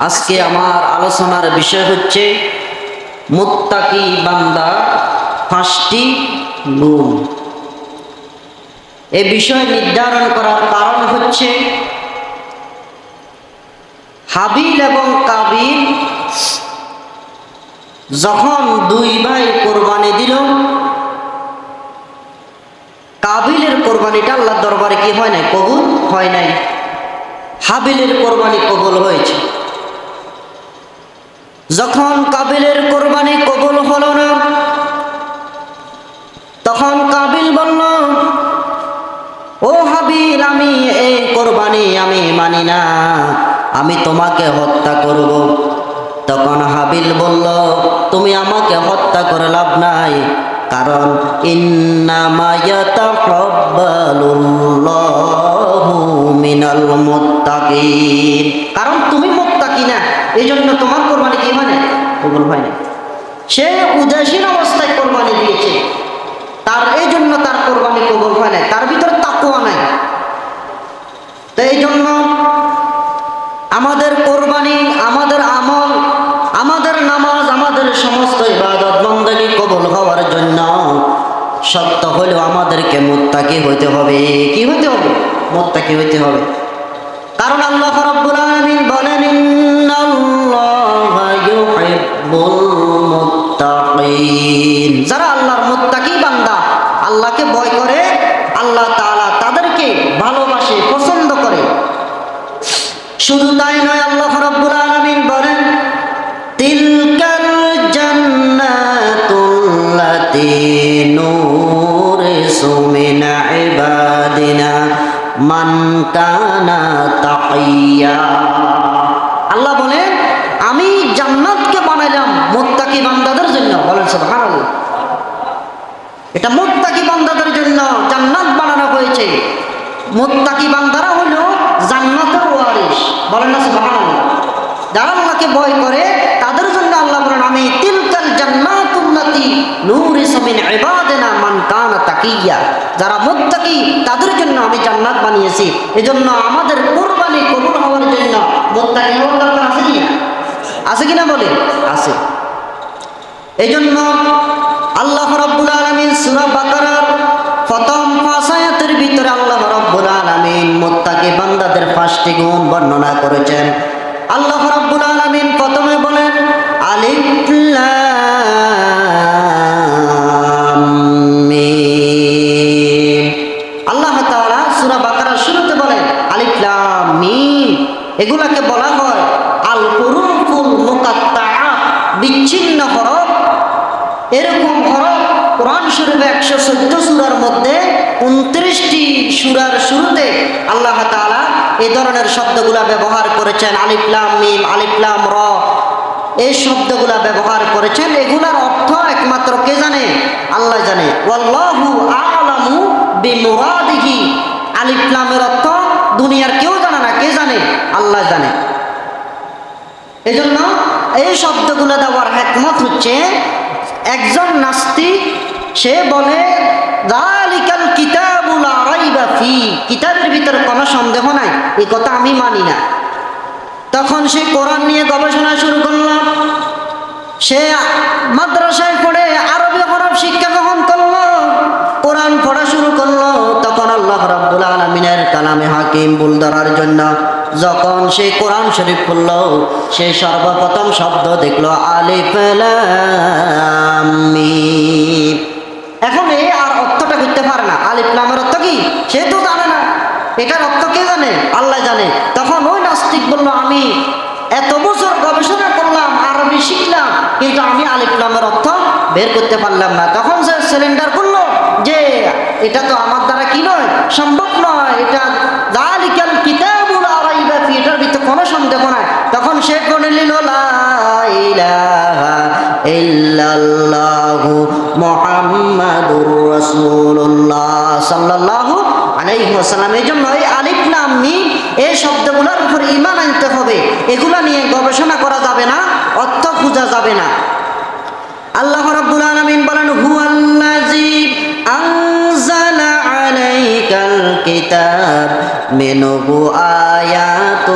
আজকে আমার আলোচনার বিষয় হচ্ছে, মুত্তাকি বান্দা পাঁচটি গুণ। এ বিষয় নির্ধারণ করার কারণ হচ্ছে, হাবিল এবং কাবিল যখন দুই ভাই কোরবানি দিল, কাবিলের কোরবানিটা আল্লাহ দরবারে কি হয় নাই? কবুল হয় নাই। হাবিলের কোরবানি কবুল হয়েছে। যখন কাবিলের কোরবানি কবুল হল না, তখন কাবিল বলল, ও হাবিল, আমি এই কোরবানি আমি মানি না, আমি তোমাকে হত্যা করব। তখন হাবিল বলল, তুমি আমাকে হত্যা করে লাভ নাই, কারণ মিনাল মুত্তাকিন। কারণ তুমি মুত্তাকি না। এই জন্য তোমার কোরবানি কি হয় না কবুল হয় না। সে উদাসীন অবস্থায় কোরবানি দিয়েছে। তার এই জন্য তার কোরবানি কবুল হয় না তার ভিতরে তাকুয়া নাই। তো এই জন্য আমাদের কোরবানি, আমাদের আমল, আমাদের নামাজ, আমাদের সমস্ত ইবাদত বন্দী কবুল হওয়ার জন্য সত্য হলেও আমাদেরকে মোত্তাকি হইতে হবে। কি হইতে হবে? মোত্তাকি হইতে হবে। কারণ আল্লাহ রাব্বুল বলেন যারা আল্লাহর মুত্তাকি বান্দা, আল্লাহকে ভয় করে, আল্লাহ তাআলা তাদেরকে ভালোবাসে, পছন্দ করে। শুধু তাই নয়, আল্লাহ রাব্বুল আলামিন বলেন, তিলকাল জান্নাতুল্লাতী নূরিসু মিন ইবাদিনা, মান কানা আমি জান্নাতকে বানাইলাম মুত্তাকি বান্দাদের জন্য। বলেন সুবহানাল্লাহ। এটা মুত্তাকি বান্দাদের জন্য জান্নাত বানানো হয়েছে। মুত্তাকি বান্দারা হলো জান্নাতের ওয়ারিস বলেন না সুবহানাল্লাহ। যারা আল্লাহকে ভয় করে, তাদের জন্য আল্লাহ বলেন, আমি তিলকাল জান্নাতুল্লাতি নূরিসু মিন ইবাদিনা মান কানা তাকিয়া। যারা মুত্তাকি, তাদের জন্য আমি জান্নাত বানিয়েছি। এজন্য আমাদের কোরবানি কবুল হওয়ার জন্য মুত্তাকি হওয়ার দরকার আছে না? আছে কিনা বলে আছে। এই জন্য আল্লাহ রব্বুল আলমিন সুরা বাকারার প্রথম পাঁচ ভিতরে আল্লাহ রব্বুল আলমিন মোত্তাকে বান্দাদের পাঁচটি গুণ বর্ণনা করেছেন। আল্লাহ রব্বুল আলমিন প্রথমে বলেন, আলিফ সুরার শুরুতে আল্লাহ তাআলা এই ধরনের শব্দগুলা ব্যবহার করেছেন আলিফলাম মিম আলিফলাম র। এই শব্দগুলা ব্যবহার করেছেন, এগুলার অর্থ একমাত্র কে জানে? আল্লাহ জানে। ওয়াল্লাহু আলামু আলিফলামের অর্থ দুনিয়ার কেউ জানে না, কে জানে? আল্লাহ জানে। এজন্য এই শব্দগুলো দেওয়ার একমত হচ্ছে, একজন নাস্তিক সে বলে কিতাবের ভিতরে কোনো সন্দেহ নাই এই কথা আমি মানি না। তখন সে কোরআন নিয়ে গবেষণা শুরু করল। সে মাদ্রাসায় পড়ে আরবি হরফ শিক্ষা গ্রহণ করল, কোরআন পড়া শুরু করল। তখন আল্লাহ রাব্বুল আলমিনের কালামে হাকিম বুল ধরার জন্য যখন সে কোরআন শরীফ খুলল সে সর্বপ্রথম শব্দ দেখল, আলিফ। এখন এ আর অর্থটা করতে পারে না। আলিফ লামের অর্থ কি? সে তো জানে না। এটার অর্থ কে জানে? আল্লাহ জানে। তখন ওই নাস্তিক বলল, আমি এত বছর গবেষণা করলাম, আরবি শিখলাম, কিন্তু আমি আলিফ লামের অর্থ বের করতে পারলাম না। তখন সে সিলিন্ডার করল যে, এটা তো আমার দ্বারা কি নয়? সম্ভব নয়। এটা দালিকাল কিতাবুল আরাইবা ফি। এটার ভিতরে কোনো সন্দেহ নাই। তখন সে করে নিল লা ইলাহা ইল্লাল্লাহু মুহাম্মাদুর রাসূলুল্লাহ সাল্লাল্লাহু আলাইহি ওয়াসাল্লাম। এই জন্য এই আলিফ, লাম, মিম এই শব্দগুলোর উপরে ঈমান আনতে হবে। এগুলো নিয়ে গবেষণা করা যাবে না, অর্থ খোঁজা যাবে না। আল্লাহ রাব্বুল আলামিন বলেন, হুয়াল্লাযী আলাইকাল الكتاب منه آيات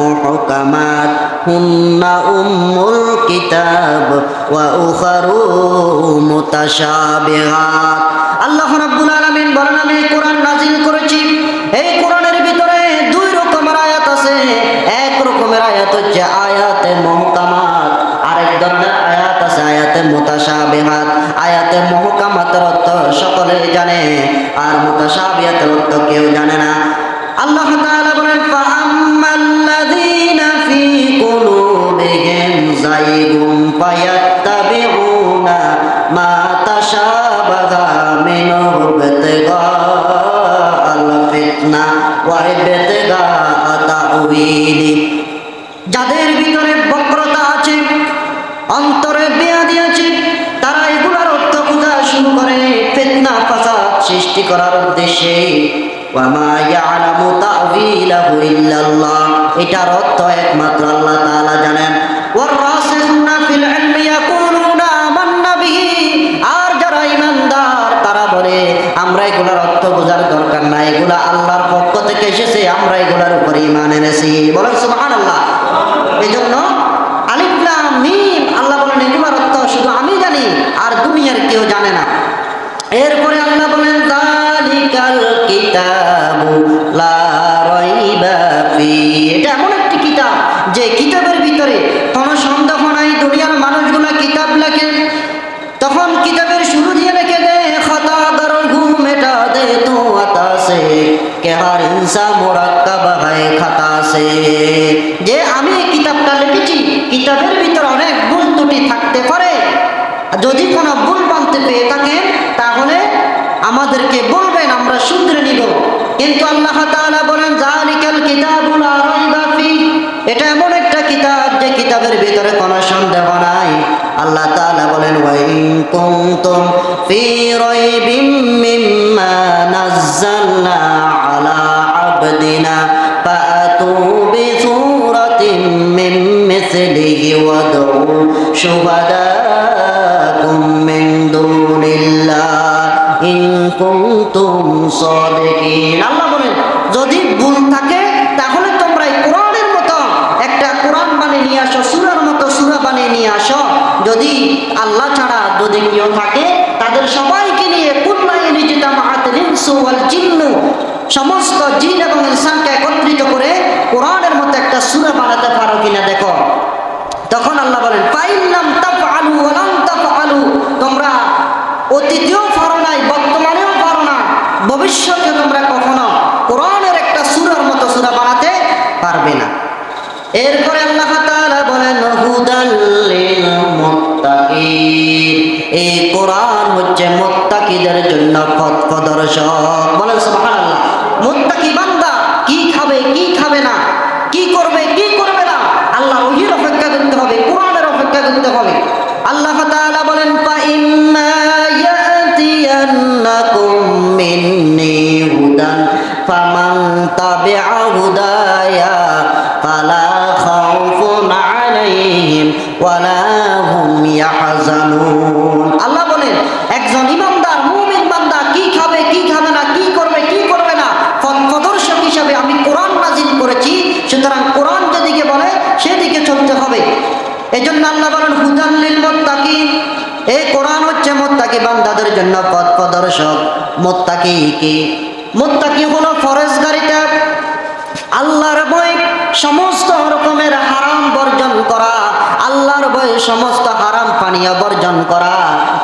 محكمات هن أم الكتاب وأخر متشابهات আল্লাহ রাব্বুল আলামিন বলেন আমি এই কোরআন নাজিল করেছি এই কোরআনের ভিতরে দুই রকমের আয়াত আছে এক রকমের আয়াত হচ্ছে আয়াতে মুহকামাত আরেক ধরনের আয়াত আছে আয়াতে মুতাশাবিহাত আয়াতে মুহকামাতের অর্থ সকলে জানে আর মুতাশাবিহাতের অর্থ কেউ জানে না। আল্লাহ তাআলা বলেন ফাআম্মাল্লাযীনা ফী কুলুবিহিম ফায়াত্তাবিউনা সৃষ্টি করার উদ্দেশ্যে এটার অর্থ একমাত্র আল্লাহ তালা জানেন। যদি কোনো ভুল বানতে পেয়ে থাকেন তাহলে আমাদেরকে বলবেন, আমরা শুধরে নিব। কিন্তু আল্লাহ তাআলা বলেন জালিকাল এটা এমন একটা কিতাব যে কিতাবের ভিতরে কোনো সন্দেহ নাই। আল্লাহ তাআলা বলেন, ওয়াইন মিম্মা আলা যদি ভুল থাকে, তাহলে তোমরা কোরআনের মতো একটা কোরআন বানিয়ে নিয়ে আসো, সূরার মতো সূরা বানিয়ে নিয়ে আসো। যদি আল্লাহ ছাড়া যদি কেউ থাকে, তাদের সবাইকে নিয়ে কুল্লাই নিজেতা মাহাতিল ইনসু ওয়াল সমস্ত জিন এবং ইনসানকে একত্রিত করে কোরআনের মতো একটা সুরা বানাতে পারো কিনা দেখো। তখন আল্লাহ বলেন ফাইল্লাম তাফআলু ওয়া লাম তাফআলু। তোমরা অতীতেও পারো নাই বর্তমানেও পারো না ভবিষ্যতে তোমরা কখনো কোরআনের একটা সুরার মতো সুরা বানাতে পারবে না। এরপরে আল্লাহ বলেন, হুদাল সুতরাং কোরআন যেদিকে বলে, সেদিকে চলতে হবে। এই জন্য আল্লাহ বলেন, হুদাল্লিল মোত্তাকি। এই কোরআন হচ্ছে মোত্তাকি বান্দাদের জন্য পথ প্রদর্শক। মোত্তাকি কি? মোত্তাকি হলো ফরেজগারিটা। আল্লাহর বই সমস্ত রকমের হারাম বর্জন করা, আল্লাহর বই সমস্ত হারাম পানীয় বর্জন করা।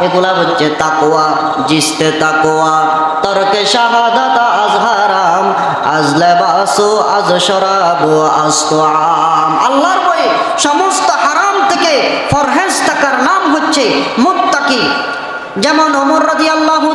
এগুলা হচ্ছে তাকোয়া জিস্তে তাকোয়া তরকে শাহাদাত আজ হারাম আজ লেবাসু আজ শরাবু, আজ তোয়াম। আল্লাহর বই সমস্ত হারাম থেকে ফরহেজ থাকার নাম হচ্ছে মুত্তাকি। যেমন অমর রাদিয়াল্লাহু তাআলা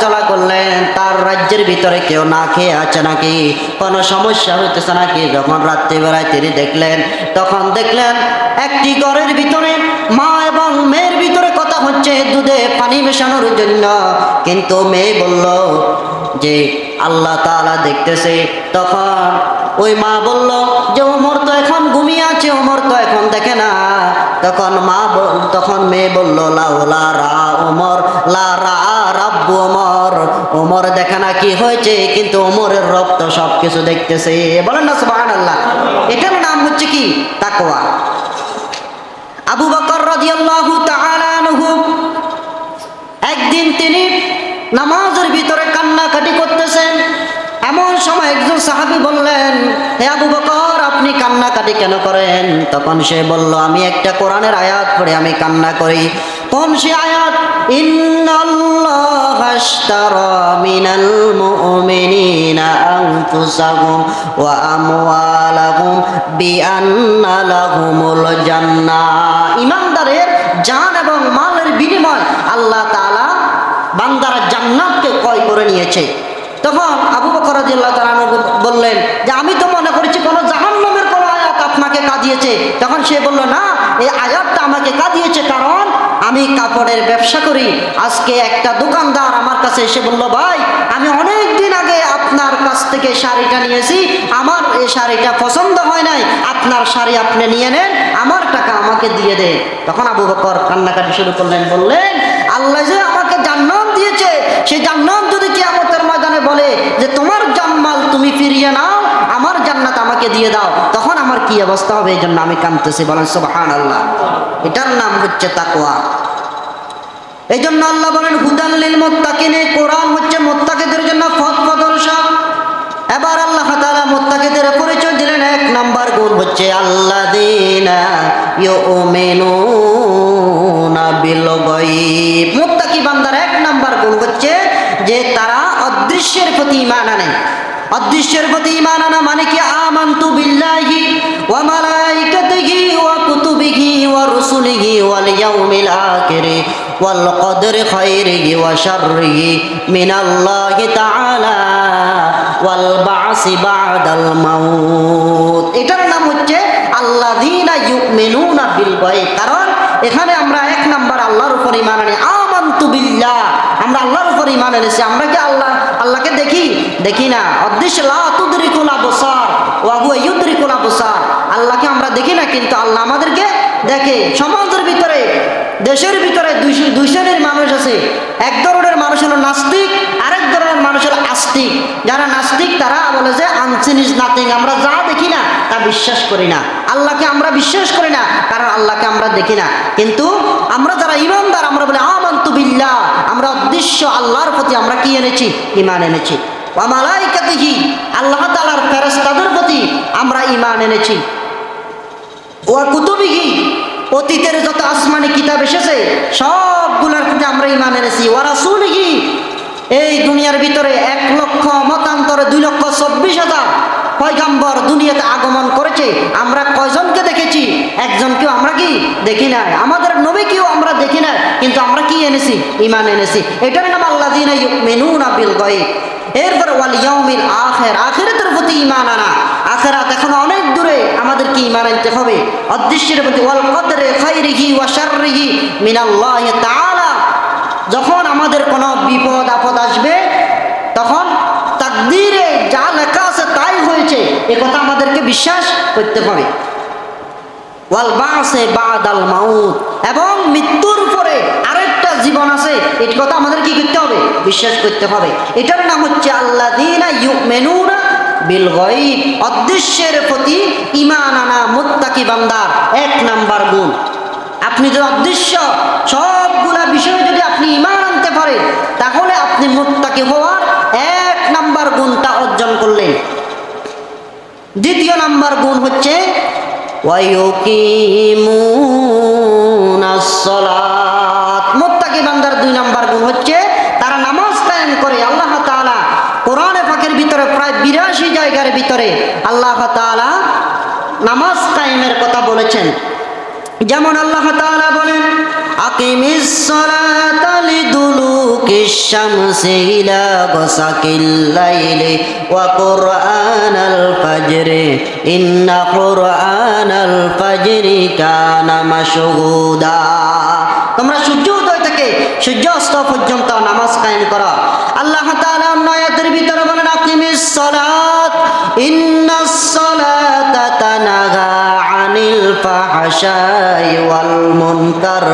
চলা করলেন, তার রাজ্যের ভিতরে কেউ না খেয়ে আছে নাকি? কোনো সমস্যা হইতেছে নাকি? যখন রাত্রিবেলায় তিনি দেখলেন, তখন দেখলেন একটি ঘরের ভিতরে মা এবং মেয়ের ভিতরে কথা হচ্ছে, দুধে পানি মেশানোর জন্য। কিন্তু মেয়ে বলল যে, আল্লাহ তাআলা দেখতেছে। তখন ওই মা বলল যে এখন ঘুমিয়ে আছে ওমর তো এখন দেখে না। তখন মা বল- তখন মেয়ে বলল লাউলা রা ওমর লা রা রাব্বু ওমর। ওমর দেখে না কি হয়েছে, কিন্তু ওমরের রক্ত সব কিছু দেখতেছে। বলেন না, সুবহানাল্লাহ। এটার নাম হচ্ছে কি? তাকওয়া। আবু বকর রাদিয়াল্লাহু তাআলা আনহু, একদিন তিনি নামাজের ভিতরে কান্নাকাটি করতেছেন। এমন সময় একজন সাহাবি বললেন, হে আবু বকর আপনি কান্নাকাটি কেন করেন? তখন সে বলল, আমি একটা কোরআনের আয়াত পড়ে আমি কান্না করি। কোন সে আয়াত মিনাল মুমিনিনা আনফুসাহুম ওয়া আমওয়ালাহুম বিআন্না লাহুমুল জান্নাহ ইমানদারের জান এবং মালের বিনিময় আল্লাহ তাআলা বান্দারা জান্নাতকে ক্রয় করে নিয়েছে। তখন আবু বকর রাদিয়াল্লাহু তাআলা বললেন যে, আমি তো করেছি কোনো জাহান্নামের কোনো আয়াত আপনাকে কাঁদিয়েছে? তখন সে বলল, না, এই আয়াতটা আমাকে কাঁদিয়েছে কারণ আমি কাপড়ের ব্যবসা করি। আজকে একটা দোকানদার আমার কাছে এসে বলল, ভাই, আমি অনেক দিন আগে আপনার কাছ থেকে শাড়িটা নিয়েছি। আমার এই শাড়িটা পছন্দ হয় নাই। আপনার শাড়ি আপনি নিয়ে নেন, আমার টাকা আমাকে দিয়ে দেন। তখন আবু বকর কান্নাকাটি শুরু করলেন, বললেন, আল্লাহ যে আমাকে জান্নাত দিয়েছে। সেই জান্নাত যদি ময়দানে বলে যে তোমার জানমাল তুমি ফিরিয়ে নাও, আমার জান্নাত আমাকে দিয়ে দাও। তখন আমার কি অবস্থা হবে? এই জন্য আমি কাঁদতেছি, বলেন সুবহান আল্লাহ এটার নাম হচ্ছে তাকওয়া। এই জন্য আল্লাহ বলেন হুদাল্লিল মোত্তাকিনে কোরআন হচ্ছে মোত্তাকিদের জন্য পথ প্রদর্শক। এবার আল্লাহ তাআলা মোত্তাকিদের পরিচয় দিলেন, এক নাম্বার গুণ হচ্ছে বিল গায়ব মুত্তাকি বান্দার এক নাম্বার গুণ হচ্ছে যে তারা অদৃশ্যের প্রতি ঈমান আনে। অদৃশ্যের প্রতি ঈমান আনা মানে কি? আমান্তু বিল্লাহি ওয়া মালাইকাতিহি ওয়া কুতুবিহি ওয়া রুসুলিহি ওয়াল ইয়াউমিল আখিরি ওয়াল কদরি খাইরিহি ওয়া শাররিহি মিনাল্লাহি তাআলা ওয়াল বাসি বাদাল মাউত। এটার নাম হচ্ছে আল্লাযীনা ইউমিনুনা বিল গায়ব। কারণ এখানে আমরা এক নাম্বার আল্লাহর উপর ঈমান আনি। আমান্তু বিল্লাহ, আমরা আল্লাহর উপর ঈমান এনেছি। আমরা কি আল্লাহ আল্লাহকে দেখি দেখি না। অদৃশ্য আল্লাহকে আমরা দেখি না, কিন্তু আল্লাহ আমাদেরকে দেখে। সমাজের ভিতরে, দেশের ভিতরে দুই শ্রেণির মানুষ আছে। এক ধরনের মানুষ হলো নাস্তিক, আরেক ধরনের মানুষ হলো আস্তিক। যারা নাস্তিক, তারা বলে যে আনসিন ইজ নাথিং আমরা যা দেখি না, তা বিশ্বাস করি না। আল্লাহকে আমরা বিশ্বাস করি না, কারণ আল্লাহকে আমরা দেখি না। কিন্তু আমরা যারা ইমানদার, আমরা বলি, আমান্তু বিল্লাহ। আমরা অদৃশ্য আল্লাহর প্রতি আমরা কি এনেছি? ইমান এনেছি। ওয়ামালাইকাতিহি আল্লাহ তালার ফেরেশতাদের প্রতি আমরা ইমান এনেছি। ওয়া কুতুবিহি, অতীতের যত আসমানি কিতাব এসেছে, সবগুলোর প্রতি আমরা ইমান এনেছি। ওয়া রাসূলিহি, এই দুনিয়ার ভিতরে এক লক্ষ, মতান্তরে দুই লক্ষ, চব্বিশ হাজার পয়গাম্বর দুনিয়াতে আগমন করেছে, আমরা কয়জনকে দেখেছি? একজনকেও আমরা কি দেখি না আমাদের নবীকেও আমরা দেখি না কিন্তু আমরা কি এনেছি? ইমান এনেছি। এটার নাম আল্লাহ দিন মেনুনা বিল গয়ে এরপর ওয়াল ইয়াউমিল আখের। আখেরাতের প্রতি ইমান আনা। আখেরাত এখন অনেক দূরে আমাদেরকে ইমান আনতে হবে। অদৃশ্যের প্রতি ওয়াল কদরে খাইরিহি ওয়া শাররিহি মিনাল্লাহি তাআলা যখন আমাদের কোনো বিপদ আপদ আসবে তখন তাকদীরে যা লেখা আছে তাই হয়েছে এ কথা আমাদেরকে বিশ্বাস করতে হবে। ওয়াল এবং মৃত্যুর পরে আরেকটা জীবন আছে, এটি কথা আমাদের কি করতে হবে, বিশ্বাস করতে হবে। এটার নাম হচ্ছে গায়ব। অদৃশ্যের প্রতি ইমান আনা মুত্তাকি বান্দার এক নাম্বার গুণ। আপনি যদি অদৃশ্য সবগুলা বিষয়ে যদি আপনি ইমান আনতে পারেন, তাহলে আপনি মুত্তাকি হওয়ার এক নাম্বার গুণটা অর্জন করলেন। দ্বিতীয় নাম্বার গুণ হচ্ছে মুত্তাকি বান্দার দুই নাম্বার গুণ হচ্ছে, তারা নামাজ কায়েম করে, আল্লাহ তাআলা কোরআনে পাকের ভিতরে প্রায় বিরাশি জায়গার ভিতরে আল্লাহ তাআলা নামাজ কায়েমের কথা বলেছেন। যেমন আল্লাহ তাআলা বলেন আকিমিস লিদুলুকিশ শামসি ইলা গাসাকিল লাইলি ওয়া কুরআনাল ফাজরি। ইন্না কুরআনাল ফাজরি তোমরা সূর্য উদয় থেকে সূর্য অস্ত পর্যন্ত নামাজ কায়েম করো। আল্লাহ তাআলা অন্য আয়াতের ভিতরে বলেন, আকিমিস সালাত, ইন্নাস সালাতা তানাহা আনিল ওয়াল মুনকার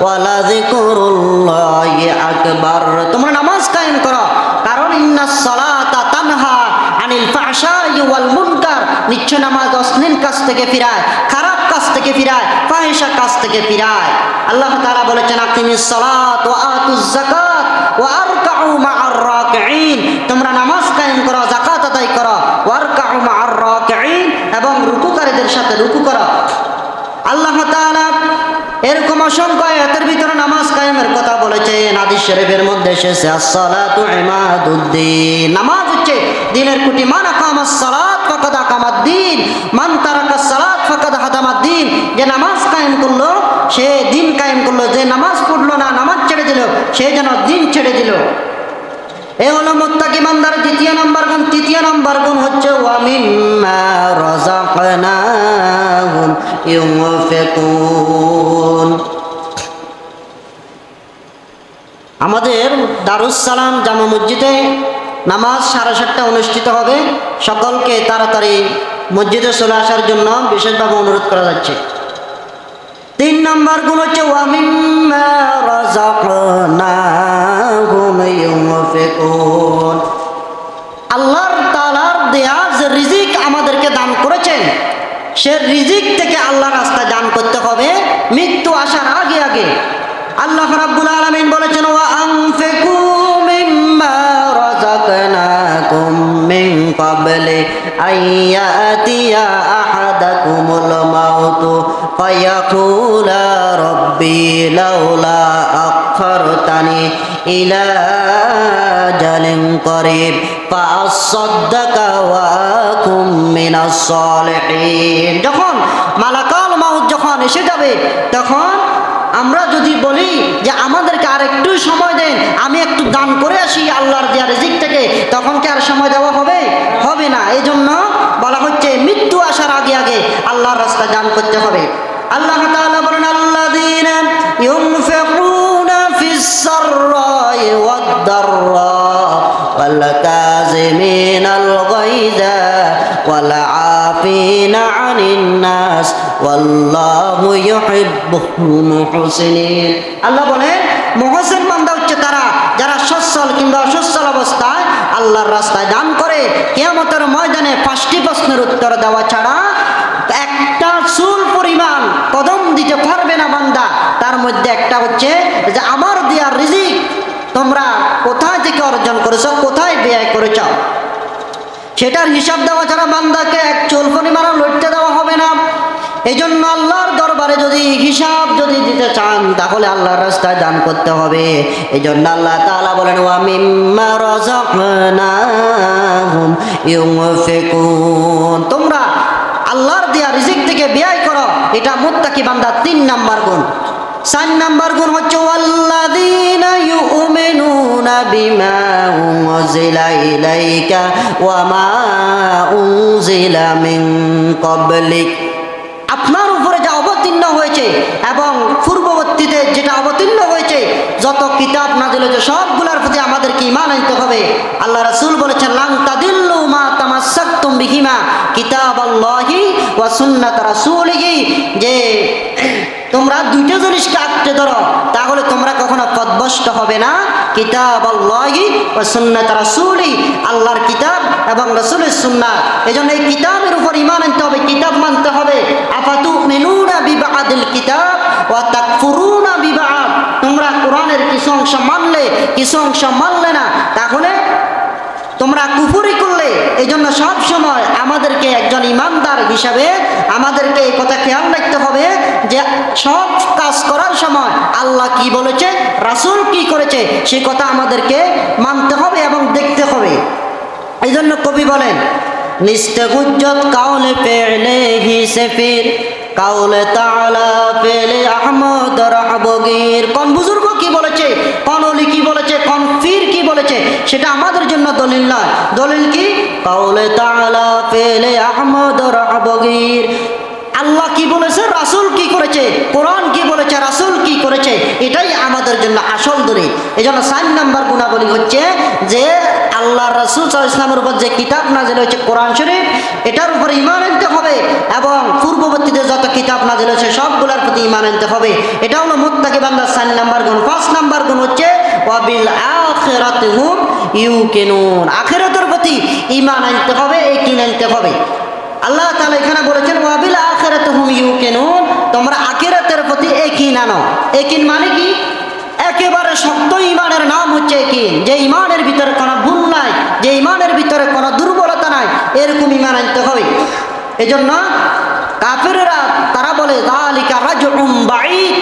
ওয়ালা যিকরুল্লাহি আকবার। তোমরা নামাজ কায়েম করো। কারণ ইন্নাস সালাতা তানহা আনিল ফাহশাই ওয়াল মুনকার। নিশ্চয় নামাজ অশ্লীল কাজ থেকে ফিরায়, খারাপ কাজ থেকে ফিরায়, ফাহিশা কাজ থেকে ফিরায়। আল্লাহ তাআলা বলেছেন, আকিমিস সালাত ওয়া আতুজ যাকাত ওয়া আরকাউ মা'আর রাকিঈন। তোমরা নামাজ কায়েম করো, যাকাত আদায় করো। ওয়ারকাউ মা'আর রাকিঈন এবং রুকুকারীদের সাথে রুকু করো। আল্লাহ তাআলা এরকম অসংখ্য আয়াতের ভিতরে নামাজ কায়েমের কথা বলেছে হাদিস শরীফের মধ্যে এসেছে, আসসালাতু ইমাদুদ্দিন। নামাজ হচ্ছে, দিনের কুটি মান আকামাস সালাত ফাকাদ আকামাদ্দিন। মান তারাকাস সালাত ফাকাদ হাদামাদ্দিন। যে নামাজ কায়েম করল, সে দিন কায়েম করল। যে নামাজ পড়ল না, নামাজ ছেড়ে দিল, সে যেন দিন ছেড়ে দিল। এ হলো মোত্তাকি মান্দার দ্বিতীয় নম্বর গুণ। তৃতীয় নম্বর গুণ হচ্ছে ওয়ামিম্মা রাযাকনাহুম ইউনফিকুন। আমাদের দারুস সালাম জামা মসজিদে নামাজ সাড়ে সাতটা অনুষ্ঠিত হবে। সকলকে তাড়াতাড়ি মসজিদে চলে আসার জন্য বিশেষভাবে অনুরোধ করা যাচ্ছে। তিন নম্বর গুণ হচ্ছে ওয়ামিম্মা রাযাকনাহুম ইউনফিকুন আল্লাহর তাআলার দেয়া যে সে রিজিক থেকে আল্লাহ রাস্তায় দান করতে হবে। মৃত্যু আসার আগে আগে। আল্লাহ রাব্বুল আলামিন বলেছেন, ওয়া আনফিকু লাউলা আখখারতানি মিনাস সালিহিন যখন মালাকাল মাউত যখন এসে যাবে, তখন আমরা যদি বলি যে আমাদেরকে আর একটু সময় দেন, আমি একটু দান করে আসি আল্লাহর দেওয়া রিজিক থেকে, তখন কি আর সময় দেওয়া হবে? হবে না। এই জন্য বলা হচ্ছে, মৃত্যু আসার আগে আগে আল্লাহর রাস্তা দান করতে হবে। আল্লাহ তাআলা বলেন, আল্লাযীনা ইউনফিকুনা ফিস কাযিমিনাল গায়যা ওয়াল আফিনা আনিন নাস ওয়াল্লাহু ইউহিব্বুল মুহসিনিন আল্লাহ বলেন, মুহসিন বান্দা হচ্ছে তারা, যারা সচ্ছল কিংবা অসচ্ছল অবস্থায় আল্লাহর রাস্তায় দান করে, কিয়ামতের ময়দানে পাঁচটি প্রশ্নের উত্তর দেওয়া ছাড়া একটা চুল পরিমাণ কদম দিতে পারবে না বান্দা। তার মধ্যে একটা হচ্ছে যে, আমার দেওয়ার রিজিক তোমরা কোথায় থেকে অর্জন করেছ, কোথায় ব্যয় করেছ? সেটার হিসাব দেওয়া ছাড়া বান্দাকে এক চুল পরিমাণও লড়তে দেওয়া হবে না। এই জন্য আল্লাহর দরবারে যদি হিসাব যদি দিতে চান, তাহলে আল্লাহর রাস্তায় দান করতে হবে। এই জন্য আল্লাহ তাআলা বলেন তোমরা আল্লাহর দেয়া রিজিক থেকে ব্যয় করো, এটা মুত্তাকি বান্দা তিন নাম্বার গুণ। চার নাম্বার গুণ হচ্ছে বিমা আপনার উপরে যা অবতীর্ণ হয়েছে এবং পূর্ববর্তীতে যেটা অবতীর্ণ হয়েছে, যত কিতাব নাজিল হয়েছে, সবগুলোর প্রতি আমাদেরকে ইমান আনতে হবে। আল্লাহ রাসূল বলেছেন লাং তাদিল্লু মা তামাসসাকতুম বিহিমা কিতাব আল্লাহি ওয়া সুন্নাত রাসূলিহি, যে তোমরা দুইটা জিনিসকে আঁকড়ে ধরো, তাহলে তোমরা কখনো পদভস্ত হবে না। কিতাব আল্লাহি ও সুন্নাত রাসূলি আল্লাহর কিতাব এবং রসুলের রাসূলের সুন্নাত এজন্য এই কিতাবের উপর ঈমান আনতে হবে, কিতাব মানতে হবে। আফাতু মিনুনা বিবাদিল কিতাব ওয়া তাকফুরুনা বিবাদ তোমরা কোরআনের কিছু অংশ মানলে, কিছু অংশ মানলে না, তাহলে তোমরা কুফুরি করলে এই জন্য সবসময় আমাদেরকে একজন ইমানদার হিসাবে আমাদেরকে এই কথা খেয়াল রাখতে হবে যে সব কাজ করার সময় আল্লাহ কি বলেছে, রাসুল কি করেছে, সে কথা আমাদেরকে মানতে হবে এবং দেখতে হবে। এই জন্য কবি বলেন, নিস্তেগুজ্জত কাউলে পেলে হি সেফির, কাউলে তালা পেলে আহমদ রাহবগীর। কোন বুজুর্গ কি বলেছে, কোন অলি কি বলেছে, কোন ফির সেটা আমাদের জন্য দলিল নয়। দলিল কি? কাউলে তালা পেলে আহমদ রাহবগীর। আল্লাহ কি বলেছে? রাসুল কি কি করেছে? কোরআন কি বলেছে? রাসুল কি করেছে? এটাই আমাদের জন্য আসল দলিল। এই জন্য সাইন নাম্বার গুণাবলী হচ্ছে যে আল্লাহ রাসুল সাল ইসলামের উপর যে কিতাব নাজিল হয়েছে কোরআন শরীফ, এটার উপর ইমান আনতে হবে এবং পূর্ববর্তীতে যত কিতাব নাজিল হয়েছে সবগুলোর প্রতি ইমান আনতে হবে। এটা হলো মুত্তাকি বান্দার সাইন নাম্বার গুণ। ফার্স্ট নাম্বার গুণ হচ্ছে, ওয়াবিল আখিরাত হুম ইউকিনুন। আখিরাতের প্রতি ইমান আনতে হবে এই একিন আনতে হবে। আল্লাহ তাআলা এখানে বলেছেন, ওয়াবিল আখিরাত হুম ইউকিনুন। তোমরা আখিরাতের প্রতি একিন আনো। একিন মানে কি? একেবারে শক্ত ইমানের নাম হচ্ছে একিন যে ইমানের ভিতরে কোনো নাই, যে ইমানের ভিতরে কোনো দুর্বলতা নাই, এরকম ইমান আনতে হবে। এজন্য কাফেরেরা, তারা বলে, দালিকা রাজউম বাঈদ।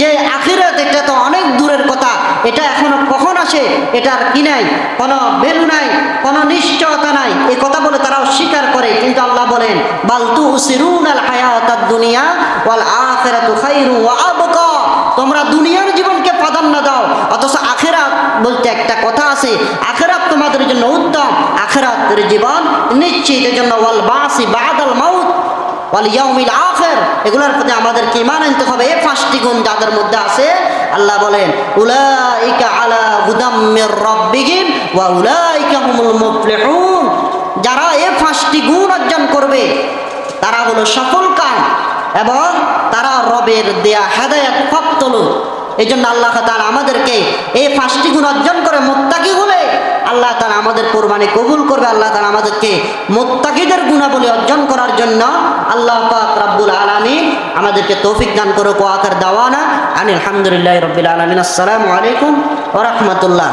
যে আখিরাত, এটা তো অনেক দূরের কথা। এটা এখনও কখন আসে, এটার কি নাই? কোনো ভ্যালু নাই, কোনো নিশ্চয়তা নাই। এই কথা বলে তারা অস্বীকার করে। কিন্তু আল্লাহ বলেন বালতু সিরুন আল হায়াত দুনিয়া ওয়াল আখিরাতু খাইরু ওয়া তোমরা দুনিয়ার অথচ আখেরাত বলতে একটা কথা আছে, আখেরাত তোমাদের জন্য উত্তম, আখেরাতের জীবন নিশ্চিত জন্য ওয়াল বাসি বাদাল মাউত, ওয়াল ইয়াউমিল আখির, এগুলোর প্রতি আমাদেরকে ইমান আনতে হবে। এই পাঁচটি গুণ যাদের মধ্যে আছে, আল্লাহ বলেন, উলাইকা আলা হুদাম মির রাব্বিহিম ওয়া উলাইকা হুমুল মুফলিহুন। যারা এই পাঁচটি গুণ অর্জন করবে, তারা হলো সফল কাম এবং তারা রবের দেয়া হেদায়ত প্রাপ্ত লোক। এই জন্য আল্লাহ তালা আমাদেরকে এই পাঁচটি গুণ অর্জন করে মোত্তাকি হলে আল্লাহ তালা আমাদের কোরবানি কবুল করবে, আল্লাহ তালা আমাদেরকে মোত্তাকিদের গুণাবলী অর্জন করার জন্য আল্লাহ রাব্বুল আলমী আমাদেরকে তৌফিক দান করে কোয়াকার দাওয়ানা আনিল আলহামদুলিল্লাহ রবিল আলমিন। আসসালামু আলাইকুম ওরহমতুল্লাহ